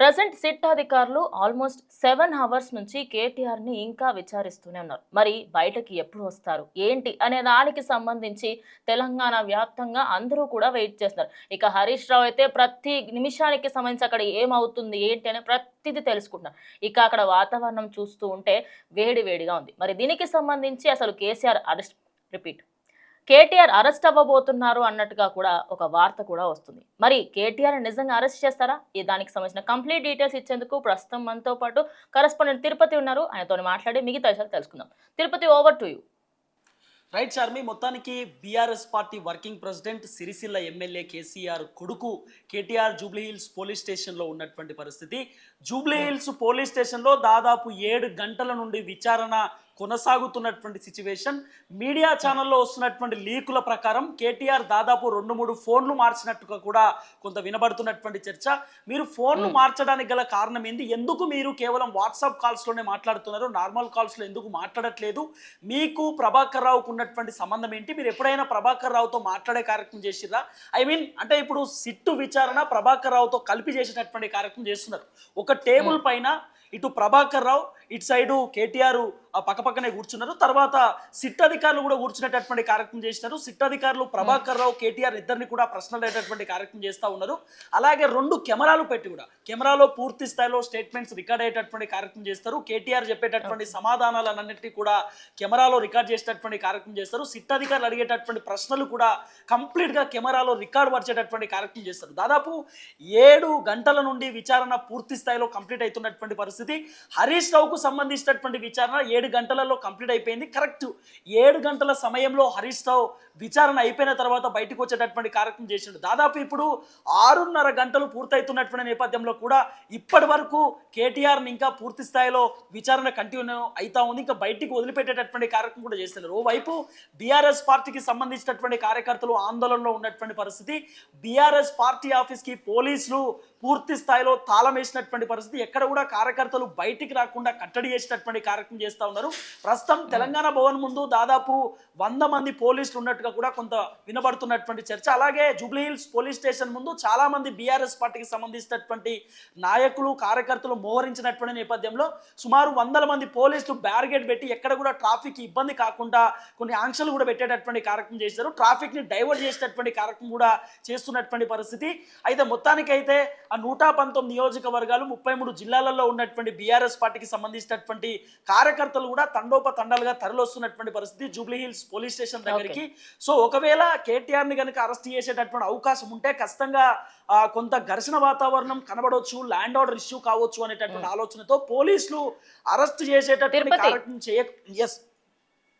Present SIT అధికారులు almost seven hours నుంచి కేటీఆర్ని ఇంకా విచారిస్తూనే ఉన్నారు. మరి బయటకి ఎప్పుడు వస్తారు? ఏంటి? అనే దానికి సంబంధించి తెలంగాణ వ్యాప్తంగా అందరూ కూడా వెయిట్ చేస్తున్నారు. ఇక హరీష్ రావు అయితే ప్రతి నిమిషానికి సంబంధించి అక్కడ ఏమవుతుంది ఏంటి అనే ప్రతిదీ తెలుసుకుంటున్నారు. ఇక అక్కడ వాతావరణం చూస్తూ ఉంటే వేడి వేడిగా ఉంది. మరి దీనికి సంబంధించి అసలు KCR arrest repeat. KTR arrest అవ్వబోతున్నారు అన్నట్టుగా కూడా ఒక వార్త కూడా వస్తుంది. మరి కేటీఆర్ నిజంగా అరెస్ట్ చేస్తారా? ఈ దానికి సంబంధించిన కంప్లీట్ డీటెయిల్స్ ఇచ్చేందుకు ప్రస్తుతం మనతో పాటు కరస్పాండెంట్ తిరుపతి ఉన్నారు. ఆయనతో మాట్లాడి మిగతా విషయాలు తెలుసుకుందాం. Tirupati over to you. Right Charmi మొత్తానికి BRS party working president Sircilla MLA KCR కొడుకు కేటీఆర్ జూబ్లీ హిల్స్ పోలీస్ స్టేషన్లో ఉన్నటువంటి పరిస్థితి. జూబ్లీ హిల్స్ పోలీస్ స్టేషన్లో దాదాపు ఏడు గంటల నుండి విచారణ కొనసాగుతున్నటువంటి సిచ్యువేషన్ మీడియా ఛానల్లో వస్తున్నటువంటి లీకుల ప్రకారం కేటీఆర్ దాదాపు రెండు మూడు ఫోన్లు మార్చినట్టుగా కూడా కొంత వినబడుతున్నటువంటి చర్చ. మీరు ఫోన్లు మార్చడానికి గల కారణం ఏంది? ఎందుకు మీరు కేవలం వాట్సాప్ కాల్స్లోనే మాట్లాడుతున్నారు? నార్మల్ కాల్స్లో ఎందుకు మాట్లాడట్లేదు? మీకు ప్రభాకర్ రావుకు ఉన్నటువంటి సంబంధం ఏంటి? మీరు ఎప్పుడైనా ప్రభాకర్ రావుతో మాట్లాడే కార్యక్రమం చేసిర్రా? ఐ మీన్ అంటే ఇప్పుడు సిట్టు విచారణ ప్రభాకర్ రావుతో కలిపి చేసేటటువంటి కార్యక్రమం చేస్తున్నారు. ఒక టేబుల్ పైన ఇటు ప్రభాకర్ రావు ఇటు సైడు కేటీఆర్ ఆ పక్కపక్కనే కూర్చున్నారు. తర్వాత సిట్ అధికారులు కూడా కూర్చునేటటువంటి కార్యక్రమం చేసినారు. సిట్ అధికారులు ప్రభాకర్ రావు కేటీఆర్ ఇద్దరిని కూడా ప్రశ్నలు అయ్యేటటువంటి కార్యక్రమం చేస్తూ ఉన్నారు. అలాగే రెండు కెమెరాలు పెట్టి కూడా కెమెరాలో పూర్తి స్థాయిలో స్టేట్మెంట్స్ రికార్డ్ అయ్యేటటువంటి కార్యక్రమం చేస్తారు. కేటీఆర్ చెప్పేటటువంటి సమాధానాలన్నింటినీ కూడా కెమెరాలో రికార్డ్ చేసేటటువంటి కార్యక్రమం చేస్తారు. సిట్ అధికారులు అడిగేటటువంటి ప్రశ్నలు కూడా కంప్లీట్గా కెమెరాలో రికార్డ్ పరిచేటటువంటి కార్యక్రమం చేస్తారు. దాదాపు ఏడు గంటల నుండి విచారణ పూర్తి స్థాయిలో కంప్లీట్ అవుతున్నటువంటి పరిస్థితి హరీష్ రావుకు సంబంధించినటువంటి విచారణ ఏడు గంటలలో కంప్లీట్ అయిపోయింది. కరెక్ట్ ఏడు గంటల సమయంలో హరీష్ రావు విచారణ అయిపోయిన తర్వాత బయటకు వచ్చేటటువంటి కార్యక్రమం చేసిండు. దాదాపు ఇప్పుడు ఆరున్నర గంటలు పూర్తవుతున్నటువంటి నేపథ్యంలో కూడా ఇప్పటి వరకు కేటీఆర్ని ఇంకా పూర్తి స్థాయిలో విచారణ కంటిన్యూ అవుతా ఉంది. ఇంకా బయటికి వదిలిపెట్టేటటువంటి కార్యక్రమం కూడా చేస్తున్నారు. ఓవైపు బీఆర్ఎస్ పార్టీకి సంబంధించినటువంటి కార్యకర్తలు ఆందోళనలో ఉన్నటువంటి పరిస్థితి. బీఆర్ఎస్ పార్టీ ఆఫీస్కి పోలీసులు పూర్తి స్థాయిలో తాళం వేసినటువంటి పరిస్థితి. ఎక్కడ కూడా కార్యకర్తలు బయటికి రాకుండా కట్టడి చేసేటటువంటి కార్యక్రమం చేస్తూ ఉన్నారు. ప్రస్తుతం తెలంగాణ భవన్ ముందు దాదాపు వంద మంది పోలీసులు ఉన్నట్టుగా కూడా కొంత వినబడుతున్నటువంటి చర్చ. అలాగే జూబ్లీహిల్స్ పోలీస్ స్టేషన్ ముందు చాలా మంది బీఆర్ఎస్ పార్టీకి సంబంధించినటువంటి నాయకులు కార్యకర్తలు మోహరించినటువంటి నేపథ్యంలో సుమారు వందల మంది పోలీసులు బ్యారిగేడ్ పెట్టి ఎక్కడ కూడా ట్రాఫిక్ ఇబ్బంది కాకుండా కొన్ని ఆంక్షలు కూడా పెట్టేటటువంటి కార్యక్రమం చేశారు. ట్రాఫిక్ని డైవర్ట్ చేసేటటువంటి కార్యక్రమం కూడా చేస్తున్నటువంటి పరిస్థితి. అయితే మొత్తానికైతే ఆ నూట పంతొమ్మిది నియోజకవర్గాలు ముప్పై మూడు జిల్లాలలో ఉన్నటువంటి బీఆర్ఎస్ పార్టీకి సంబంధించినటువంటి కార్యకర్తలు కూడా తండోపతండాలుగా తరలిస్తున్నటువంటి పరిస్థితి జూబ్లీ హిల్స్ పోలీస్ స్టేషన్ దగ్గరికి. సో ఒకవేళ కేటీఆర్ని కనుక అరెస్ట్ చేసేటటువంటి అవకాశం ఉంటే ఖచ్చితంగా కొంత ఘర్షణ వాతావరణం కనబడవచ్చు ల్యాండ్ ఆర్డర్ ఇష్యూ కావచ్చు అనేటటువంటి ఆలోచనతో పోలీసులు అరెస్ట్ చేసేటటువంటి. కార్యక్రమం చేయ ఎస్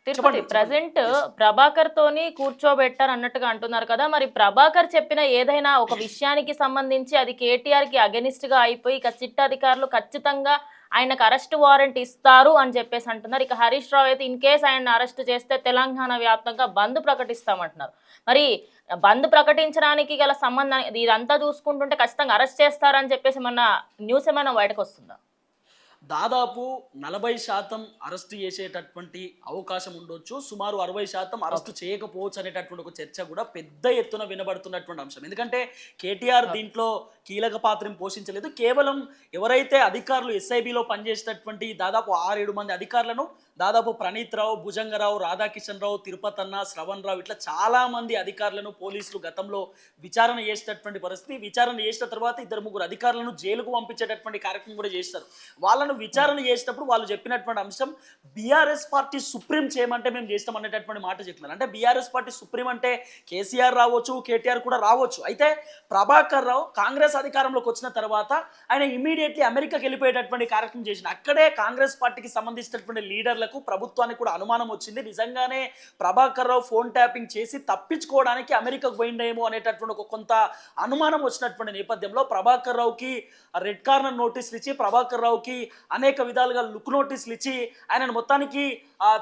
తిరుపతి ప్రజెంట్. ప్రభాకర్ తోని కూర్చోబెట్టారు అన్నట్టుగా అంటున్నారు కదా మరి ప్రభాకర్ చెప్పిన ఏదైనా ఒక విషయానికి సంబంధించి అది కేటీఆర్కి అగెనిస్ట్గా అయిపోయి ఇక సిట్ అధికారులు ఖచ్చితంగా ఆయనకు అరెస్ట్ వారెంట్ ఇస్తారు అని చెప్పేసి అంటున్నారు. ఇక హరీష్ రావు అయితే ఇన్ కేస్ ఆయన అరెస్ట్ చేస్తే తెలంగాణ వ్యాప్తంగా బంద్ ప్రకటిస్తామంటున్నారు. మరి బంద్ ప్రకటించడానికి గల సంబంధం ఇదంతా చూసుకుంటుంటే ఖచ్చితంగా అరెస్ట్ చేస్తారని చెప్పేసి మన న్యూస్ ఏమైనా బయటకు వస్తుందా? దాదాపు నలభై శాతం అరెస్ట్ చేసేటటువంటి అవకాశం ఉండొచ్చు. సుమారు అరవై శాతం అరెస్ట్ చేయకపోవచ్చు అనేటటువంటి ఒక చర్చ కూడా పెద్ద ఎత్తున వినబడుతున్నటువంటి అంశం. ఎందుకంటే కేటీఆర్ దీంట్లో కీలక పాత్రను పోషించలేదు. కేవలం ఎవరైతే అధికారులు ఎస్ఐబిలో పనిచేసేటటువంటి దాదాపు ఆరేడు మంది అధికారులను దాదాపు ప్రణీత్ రావు భుజంగరావు రాధాకిషన్ రావు తిరుపతి అన్న శ్రవణ్ రావు ఇట్లా చాలామంది అధికారులను పోలీసులు గతంలో విచారణ చేసేటటువంటి పరిస్థితి. విచారణ చేసిన తర్వాత ఇద్దరు ముగ్గురు అధికారులను జైలుకు పంపించేటటువంటి కార్యక్రమం కూడా చేస్తారు. వాళ్ళను విచారణ చేసేటప్పుడు వాళ్ళు చెప్పినటువంటి అంశం బీఆర్ఎస్ పార్టీ సుప్రీం చేయమంటే మేము చేస్తాం అనేటటువంటి మాట చెప్తున్నారు అంటే బీఆర్ఎస్ పార్టీ సుప్రీం అంటే కేసీఆర్ రావచ్చు కేటీఆర్ కూడా రావచ్చు. అయితే ప్రభాకర్ రావు కాంగ్రెస్ అధికారంలోకి వచ్చిన తర్వాత ఆయన ఇమీడియట్లీ అమెరికాకి వెళ్ళిపోయేటటువంటి కార్యక్రమం చేసిన అక్కడే కాంగ్రెస్ పార్టీకి సంబంధించినటువంటి లీడర్లకు ప్రభుత్వానికి కూడా అనుమానం వచ్చింది. నిజంగానే ప్రభాకర్ రావు ఫోన్ ట్యాపింగ్ చేసి తప్పించుకోవడానికి అమెరికాకు పోయిండేమో అనేటటువంటి ఒక కొంత అనుమానం వచ్చినటువంటి నేపథ్యంలో ప్రభాకర్ రావుకి రెడ్ కార్నర్ నోటీసులు ఇచ్చి ప్రభాకర్ రావుకి అనేక విధాలుగా లుక్ నోటీసులు ఇచ్చి ఆయన మొత్తానికి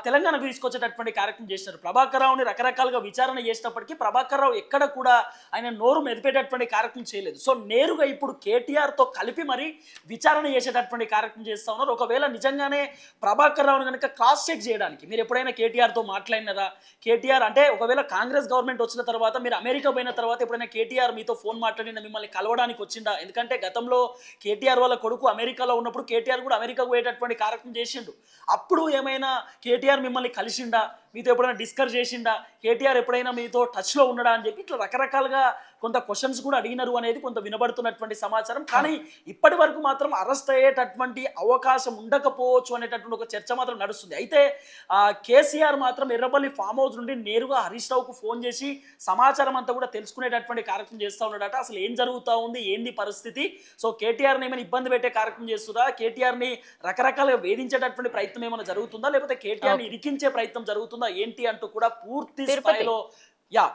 తెలంగాణకు తీసుకొచ్చేటటువంటి కార్యక్రమం చేసినారు. ప్రభాకర్ రావుని రకరకాలుగా విచారణ చేసినప్పటికీ ప్రభాకర్ రావు ఎక్కడ కూడా ఆయన నోరు మెదిపేటటువంటి కార్యక్రమం చేయలేదు. సో నేరుగా ఇప్పుడు కేటీఆర్తో కలిపి మరి విచారణ చేసేటటువంటి కార్యక్రమం చేస్తా ఉన్నారు. ఒకవేళ నిజంగానే ప్రభాకర్ రావుని కనుక క్రాస్ చెక్ చేయడానికి మీరు ఎప్పుడైనా కేటీఆర్తో మాట్లాడినారా? కేటీఆర్ అంటే ఒకవేళ కాంగ్రెస్ గవర్నమెంట్ వచ్చిన తర్వాత మీరు అమెరికా పోయిన తర్వాత ఎప్పుడైనా కేటీఆర్ మీతో ఫోన్ మాట్లాడిన మిమ్మల్ని కలవడానికి వచ్చిందా? ఎందుకంటే గతంలో కేటీఆర్ వాళ్ళ కొడుకు అమెరికాలో ఉన్నప్పుడు కేటీఆర్ కూడా అమెరికా పోయేటటువంటి కార్యక్రమం చేసిండు. అప్పుడు ఏమైనా కేటీఆర్ మిమ్మల్ని కలిసిండా? మీతో ఎప్పుడైనా డిస్కస్ చేసిండా? కేటీఆర్ ఎప్పుడైనా మీతో టచ్లో ఉన్నాడా అని చెప్పి ఇట్లా రకరకాలుగా కొంత క్వశ్చన్స్ కూడా అడిగినారు అనేది కొంత వినబడుతున్నటువంటి సమాచారం. కానీ ఇప్పటి వరకు మాత్రం అరెస్ట్ అయ్యేటటువంటి అవకాశం ఉండకపోవచ్చు అనేటటువంటి ఒక చర్చ మాత్రం నడుస్తుంది. అయితే ఆ, కేసీఆర్ మాత్రం ఎర్రపల్లి ఫామ్ హౌస్ నుండి నేరుగా హరీష్ రావుకు ఫోన్ చేసి సమాచారం అంతా కూడా తెలుసుకునేటటువంటి కార్యక్రమం చేస్తూ ఉన్నాడట. అసలు ఏం జరుగుతూ ఉంది? ఏంది పరిస్థితి? సో కేటీఆర్ని ఏమైనా ఇబ్బంది పెట్టే కార్యక్రమం చేస్తుందా? కేటీఆర్ని రకరకాలుగా వేధించేటటువంటి ప్రయత్నం ఏమైనా జరుగుతుందా? లేకపోతే కేటీఆర్ని ఇరికించే ప్రయత్నం జరుగుతుందా? ఏంటి అంటూ కూడా పూర్తి. స్థాయిలో యా.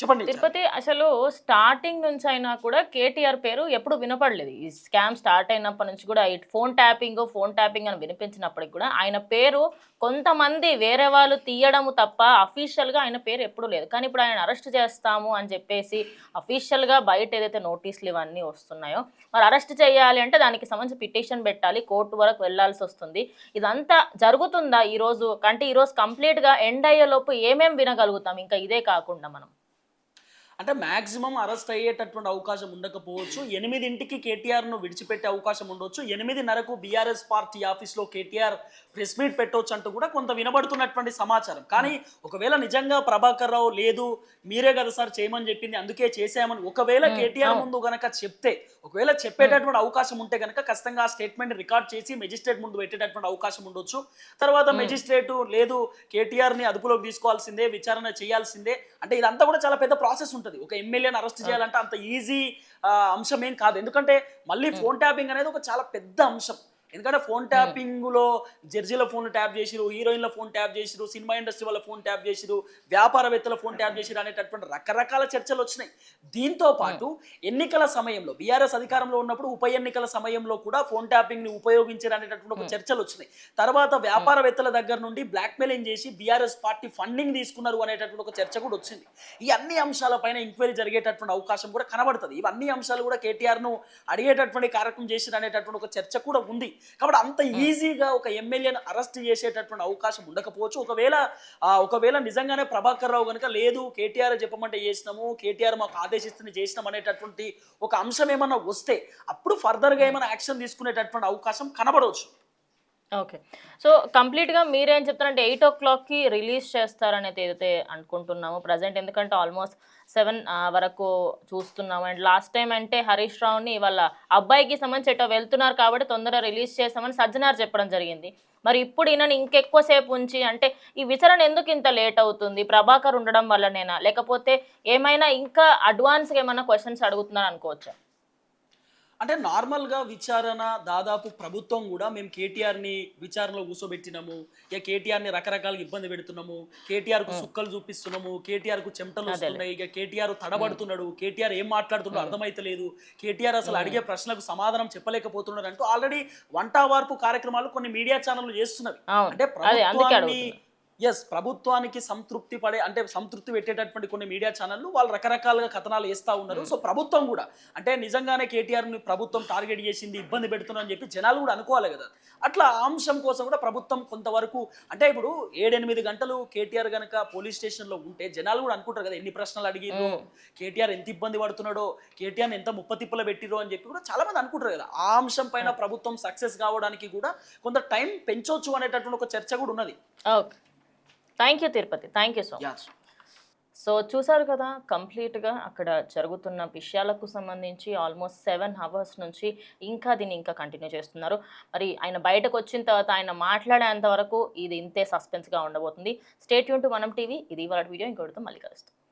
చెప్పండి. తిరుపతి అసలు స్టార్టింగ్ నుంచి అయినా కూడా కేటీఆర్ పేరు ఎప్పుడు వినపడలేదు. ఈ స్కామ్ స్టార్ట్ అయినప్పటి నుంచి కూడా ఈ ఫోన్ ట్యాపింగ్ ఫోన్ ట్యాపింగ్ అని వినిపించినప్పటికి కూడా ఆయన పేరు కొంతమంది వేరే వాళ్ళు తీయడము తప్ప అఫీషియల్గా ఆయన పేరు ఎప్పుడు లేదు. కానీ ఇప్పుడు ఆయన అరెస్ట్ చేస్తాము అని చెప్పేసి అఫీషియల్గా బయట ఏదైతే నోటీసులు ఇవన్నీ వస్తున్నాయో మరి అరెస్ట్ చేయాలి అంటే దానికి సంబంధించి పిటిషన్ పెట్టాలి కోర్టు వరకు వెళ్ళాల్సి వస్తుంది. ఇదంతా జరుగుతుందా ఈరోజు? అంటే ఈరోజు కంప్లీట్గా ఎండ్ అయ్యేలోపు ఏమేమి వినగలుగుతాం? ఇంకా ఇదే కాకుండా మనం. అంటే మాక్సిమం అరెస్ట్ అయ్యేటటువంటి అవకాశం ఉండకపోవచ్చు. ఎనిమిదింటికి కేటీఆర్ను విడిచిపెట్టే అవకాశం ఉండొచ్చు. ఎనిమిదిన్నరకు బీఆర్ఎస్ పార్టీ ఆఫీస్లో కేటీఆర్ ప్రెస్ మీట్ పెట్టవచ్చు అంటూ కూడా కొంత వినబడుతున్నటువంటి సమాచారం. కానీ ఒకవేళ నిజంగా ప్రభాకర్ రావు లేదు మీరే కదా సార్ చేయమని చెప్పింది అందుకే చేసామని ఒకవేళ కేటీఆర్. ముందు గనక చెప్తే ఒకవేళ చెప్పేటటువంటి అవకాశం ఉంటే గనక ఖచ్చితంగా ఆ స్టేట్మెంట్ రికార్డ్ చేసి మెజిస్ట్రేట్ ముందు పెట్టేటటువంటి అవకాశం ఉండొచ్చు. తర్వాత మెజిస్ట్రేట్ లేదు కేటీఆర్ని అదుపులోకి తీసుకోవాల్సిందే విచారణ చేయాల్సిందే. అంటే ఇదంతా కూడా చాలా పెద్ద ప్రాసెస్ ఉంటుంది. ఒక ఎమ్మెల్యేని అరెస్ట్ చేయాలంటే అంత ఈజీ అంశం ఏం కాదు. ఎందుకంటే మళ్ళీ ఫోన్ ట్యాపింగ్ అనేది ఒక చాలా పెద్ద అంశం. ఎందుకంటే ఫోన్ ట్యాపింగ్లో జడ్జీల ఫోన్ ట్యాప్ చేసిరు హీరోయిన్ల ఫోన్ ట్యాప్ చేసిరు సినిమా ఇండస్ట్రీ వాళ్ళ ఫోన్ ట్యాప్ చేసిరు వ్యాపారవేత్తల ఫోన్ ట్యాప్ చేసిరు అనేటటువంటి రకరకాల చర్చలు వచ్చినాయి. దీంతో పాటు ఎన్నికల సమయంలో బీఆర్ఎస్ అధికారంలో ఉన్నప్పుడు ఉప ఎన్నికల సమయంలో కూడా ఫోన్ ట్యాపింగ్ని ఉపయోగించారు అనేటటువంటి ఒక చర్చలు వచ్చినాయి. తర్వాత వ్యాపారవేత్తల దగ్గర నుండి బ్లాక్ మెయిలింగ్ చేసి బీఆర్ఎస్ పార్టీ ఫండింగ్ తీసుకున్నారు అనేటటువంటి ఒక చర్చ కూడా వచ్చింది. ఈ అన్ని అంశాలపైన ఎంక్వైరీ జరిగేటటువంటి అవకాశం కూడా కనబడుతుంది. ఇవన్నీ అంశాలు కూడా కేటీఆర్ను అడిగేటటువంటి కార్యక్రమం చేసిన అనేటటువంటి ఒక చర్చ కూడా ఉంది. కాబట్టి అంత ఈజీగా ఒక ఎమ్మెల్యేను అరెస్ట్ చేసేటటువంటి అవకాశం ఉండకపోవచ్చు. ఒకవేళ ఆ, ఒకవేళ నిజంగానే ప్రభాకర్ రావు కనుక లేదు కేటీఆర్ చెప్పమంటే చేసినాము కేటీఆర్ మాకు ఆదేశిస్తుంది చేసినాం అనేటటువంటి ఒక అంశం ఏమన్నా వస్తే అప్పుడు ఫర్దర్గా ఏమైనా యాక్షన్ తీసుకునేటటువంటి అవకాశం కనబడవచ్చు. ఓకే. సో కంప్లీట్గా మీరేం చెప్తారంటే ఎయిట్ ఓ క్లాక్కి రిలీజ్ చేస్తారనేది ఏదైతే అనుకుంటున్నాము ప్రజెంట్ ఎందుకంటే ఆల్మోస్ట్ సెవెన్ వరకు చూస్తున్నాము. అండ్ లాస్ట్ టైం అంటే హరీష్ రావుని వాళ్ళ అబ్బాయికి సంబంధించి ఎటో వెళ్తున్నారు కాబట్టి తొందరగా రిలీజ్ చేస్తామని సజ్జనార్ చెప్పడం జరిగింది. మరి ఇప్పుడు ఈయనని ఇంకెక్కువసేపు ఉంచి అంటే ఈ విచారణ ఎందుకు ఇంత లేట్ అవుతుంది? ప్రభాకర్ ఉండడం వల్లనేనా? లేకపోతే ఏమైనా ఇంకా అడ్వాన్స్గా ఏమైనా క్వశ్చన్స్ అడుగుతున్నారు అనుకోవచ్చా అంటే నార్మల్గా విచారణ దాదాపు ప్రభుత్వం కూడా మేము కేటీఆర్ని విచారణలో కూర్చోబెట్టినాము. ఇక కేటీఆర్ని రకరకాలుగా ఇబ్బంది పెడుతున్నాము. కేటీఆర్కు సుక్కలు చూపిస్తున్నాము. కేటీఆర్కు చెమటలు వస్తున్నాయి. ఇక కేటీఆర్ తడబడుతున్నాడు. కేటీఆర్ ఏం మాట్లాడుతున్నాడో అర్థమైతలేదు. కేటీఆర్ అసలు అడిగే ప్రశ్నలకు సమాధానం చెప్పలేకపోతున్నాడు అంటూ ఆల్రెడీ వంట వార్పు కార్యక్రమాలు కొన్ని మీడియా ఛానళ్ళు చేస్తున్నవి. అంటే ప్రభుత్వాన్ని ఎస్ ప్రభుత్వానికి సంతృప్తి పడే అంటే సంతృప్తి పెట్టేటటువంటి కొన్ని మీడియా ఛానళ్ళు వాళ్ళు రకరకాలుగా కథనాలు వేస్తూ ఉన్నారు. సో ప్రభుత్వం కూడా అంటే నిజంగానే కేటీఆర్ని ప్రభుత్వం టార్గెట్ చేసింది ఇబ్బంది పెడుతున్నా అని చెప్పి జనాలు కూడా అనుకోవాలి కదా. అట్లా ఆ అంశం కోసం కూడా ప్రభుత్వం కొంతవరకు అంటే ఇప్పుడు ఏడెనిమిది గంటలు కేటీఆర్ గనక పోలీస్ స్టేషన్లో ఉంటే జనాలు కూడా అనుకుంటారు కదా ఎన్ని ప్రశ్నలు అడిగిర్రు కేటీఆర్ ఎంత ఇబ్బంది పడుతున్నాడో కేటీఆర్ ఎంత ముప్పతిప్పలు పెట్టిరో అని చెప్పి కూడా చాలా మంది అనుకుంటారు కదా. ఆ అంశం పైన ప్రభుత్వం సక్సెస్ కావడానికి కూడా కొంత టైం పెంచవచ్చు అనేటటువంటి ఒక చర్చ కూడా ఉన్నది. Okay. Thank you Tirupati thank you so yeah so చూసారు కదా కంప్లీట్గా అక్కడ జరుగుతున్న విషయాలకు సంబంధించి ఆల్మోస్ట్ సెవెన్ అవర్స్ నుంచి ఇంకా దీన్ని ఇంకా కంటిన్యూ చేస్తున్నారు. మరి ఆయన బయటకు వచ్చిన తర్వాత ఆయన మాట్లాడేంత వరకు ఇది ఇంతే సస్పెన్స్గా ఉండబోతుంది. State Yoon to Manam TV ఇది వాళ్ళ వీడియో. ఇంకోటితో మళ్ళీ కలుస్తాం.